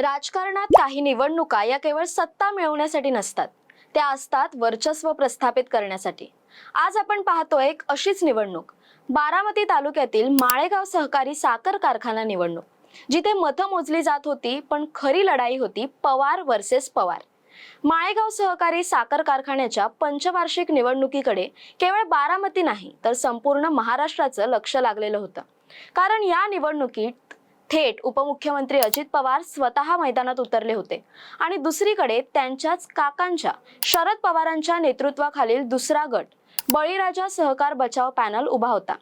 राजकारणात काही निवडणुका या केवळ सत्ता मिळवण्यासाठी नसतात. त्या असतात वर्चस्व प्रस्थापित करण्यासाठी. आज आपण पाहतोय एक अशीच निवडणूक. बारामती तालुक्यातील माळेगाव सहकारी साखर कारखाना निवडणूक जिथे मतं मोजली जात होती पण खरी लढाई होती पवार वर्सेस पवार. माळेगाव सहकारी साखर कारखान्याच्या पंचवार्षिक निवडणुकीकडे केवळ बारामती नाही तर संपूर्ण महाराष्ट्राचं लक्ष लागलेलं होतं. कारण या निवडणुकीत थेट उपमुख्यमंत्री अजित पवार स्वतः मैदानात उतरले होते. आणि दुसरीकडे त्यांच्याच काकांच्या शरद पवारांच्या नेतृत्वाखालील दुसरा गट बळीराजा सहकार बचाव पॅनल उभा होता.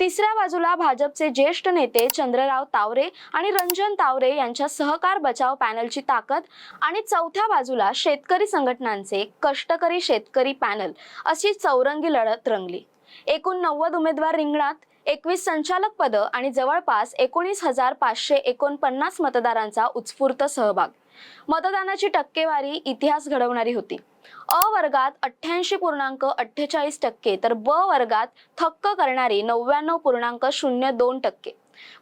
तिसऱ्या बाजूला भाजपचे ज्येष्ठ नेते चंद्रराव तावरे आणि रंजन तावरे यांच्या सहकार बचाव पॅनलची ताकद आणि चौथ्या बाजूला शेतकरी संघटनांचे कष्टकरी शेतकरी पॅनल अशी चौरंगी लढत रंगली. एकूण नव्वद उमेदवार रिंगणात एकवीस संचालक पदं आणि जवळपास एकोणीस हजार पाचशे एकोणपन्नास मतदारांचा उत्स्फूर्त सहभाग. मतदानाची टक्केवारी इतिहास घडवणारी होती. अ वर्गात अठ्ठ्याऐंशी पूर्णांक अठ्ठेचाळीस टक्के तर ब वर्गात थक्क करणारी नव्याण्णव पूर्णांक शून्य दोन टक्के.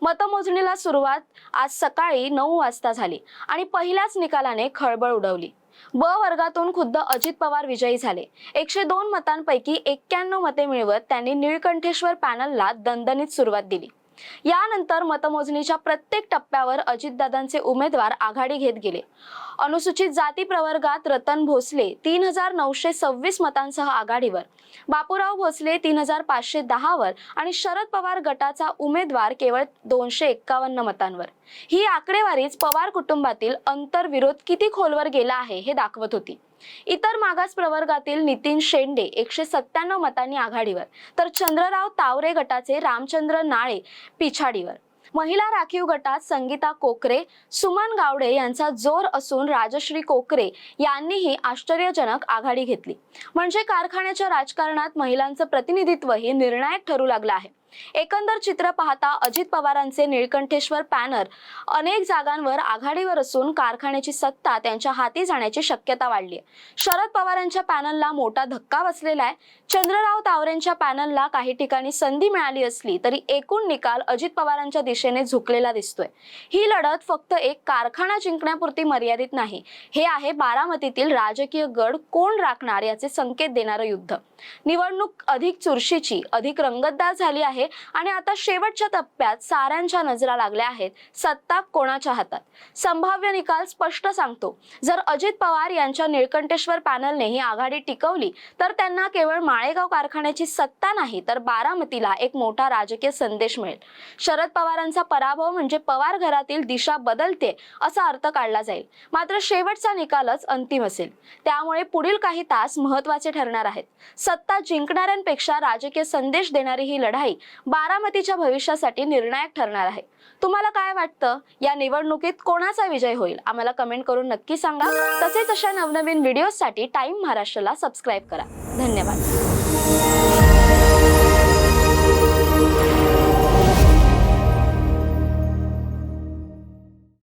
मतमोजणीला सुरुवात आज सकाळी नऊ वाजता झाली आणि पहिल्याच निकालाने खळबळ उडवली. ब वर्गातून खुद्द अजित पवार विजयी झाले. एकशे दोन मतांपैकी एक्क्याण्णव मते मिळवत त्यांनी निळकंठेश्वर पॅनलला दणदणीत सुरुवात दिली. यानंतर मतमोजणीच्या प्रत्येक टप्प्यावर अजितदादांचे उमेदवार आघाडी घेत गेले. अनुसूचित जाती प्रवर्गात रतन भोसले तीन हजार नऊशे सव्वीस मतांसह आघाडीवर बापूराव भोसले तीन हजार पाचशे दहावर आणि शरद पवार गटाचा उमेदवार केवळ दोनशे एक्कावन्न मतांवर. ही आकडेवारीच पवार कुटुंबातील अंतर्विरोध किती खोलवर गेला आहे हे दाखवत होती. इतर मागास प्रवर्गातील नितीन शेंडे एकशे सत्त्याण्णव मतांनी आघाडीवर तर चंद्रराव तावरे गटाचे रामचंद्र नाळे पिछाडीवर. महिला राखीव गटात संगीता कोकरे सुमन गावडे यांचा जोर असून राजश्री कोकरे यांनीही आश्चर्यजनक आघाडी घेतली. म्हणजे कारखान्याच्या राजकारणात महिलांचं प्रतिनिधित्व हे निर्णायक ठरू लागलं आहे. एकंदर चित्र पाहता अजित पवारांचे निळकंठेश्वर पॅनर अनेक जागांवर आघाडीवर असून कारखान्याची सत्ता त्यांच्या हाती जाण्याची शक्यता वाढली आहे. शरद पवारांच्या पॅनलला मोठा धक्का बसलेला आहे. चंद्रराव तावरेंच्या पॅनलला काही ठिकाणी संधी मिळाली असली तरी एकूण निकाल अजित पवारांच्या दिशेने झुकलेला दिसतोय. ही लढत फक्त एक कारखाना जिंकण्यापुरती मर्यादित नाही. हे आहे बारामतीतील राजकीय गड कोण राखणार याचे संकेत देणारं युद्ध. निवडणूक अधिक चुरशीची अधिक रंगतदार झाली आहे. आणि आता शेवटच्या टप्प्यात साऱ्यांच्या नजरा लागल्या आहेत. सत्ता कोणाच्या हातात? संभाव्य निकाल स्पष्ट सांगतो. जर अजित पवार यांच्या निळकंठेश्वर पॅनलने ही आघाडी टिकवली तर त्यांना केवळ माळेगाव कारखान्याची सत्ता नाही तर बारामतीला एक मोठा राजकीय संदेश मिळेल. शरद पवारांचा पराभव म्हणजे पवार घरातील दिशा बदलते असा अर्थ काढला जाईल. मात्र शेवटचा निकालच अंतिम असेल. त्यामुळे पुढील काही तास महत्त्वाचे ठरणार आहेत. सत्ता जिंकणाऱ्यांपेक्षा राजकीय संदेश देणारी ही लढाई बारामतीच्या भविष्यासाठी निर्णायक ठरणार आहे. तुम्हाला काय वाटतं? या निवडणुकीत कोणाचा विजय होईल? आम्हाला कमेंट करून नक्की सांगा. तसेच अशा नवनवीन व्हिडिओसाठी टाइम महाराष्ट्राला सबस्क्राईब करा. धन्यवाद.